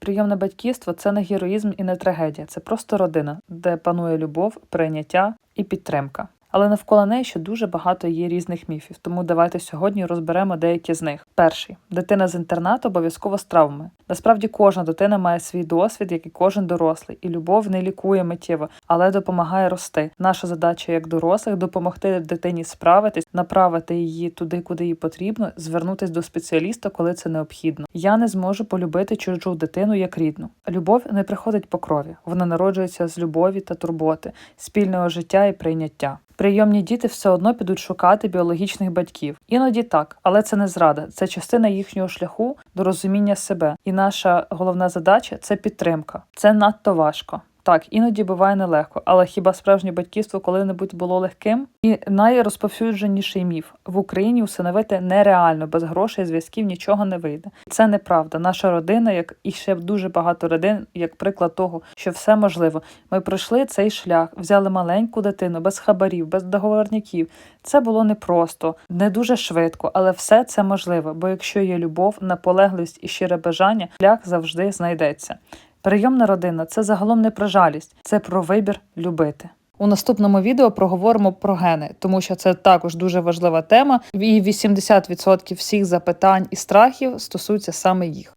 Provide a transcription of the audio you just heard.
Прийомне батьківство це не героїзм і не трагедія, це просто родина, де панує любов, прийняття і підтримка. Але навколо неї ще дуже багато є різних міфів, тому давайте сьогодні розберемо деякі з них. Перший дитина з інтернату обов'язково з травмами. Насправді кожна дитина має свій досвід, як і кожен дорослий, і любов не лікує миттєво, але допомагає рости. Наша задача як дорослих допомогти дитині справитись, направити її туди, куди їй потрібно, звернутись до спеціаліста, коли це необхідно. Я не зможу полюбити чужу дитину як рідну. Любов не приходить по крові, вона народжується з любові та турботи, спільного життя і прийняття. Прийомні діти все одно підуть шукати біологічних батьків. Іноді так, але це не зрада, це частина їхнього шляху до розуміння себе. І наша головна задача це підтримка. Це надто важко. Так, іноді буває нелегко, але хіба справжнє батьківство коли-небудь було легким? І найрозповсюдженіший міф в Україні усиновити нереально, без грошей, зв'язків нічого не вийде. Це неправда. Наша родина, як і ще дуже багато родин, як приклад того, що все можливо. Ми пройшли цей шлях, взяли маленьку дитину без хабарів, без договорників. Це було непросто, не дуже швидко, але все це можливо. Бо якщо є любов, наполегливість і щире бажання, шлях завжди знайдеться. Прийомна родина це загалом не про жалість, це про вибір любити. У наступному відео проговоримо про гени, тому що це також дуже важлива тема, і 80% всіх запитань і страхів стосуються саме їх.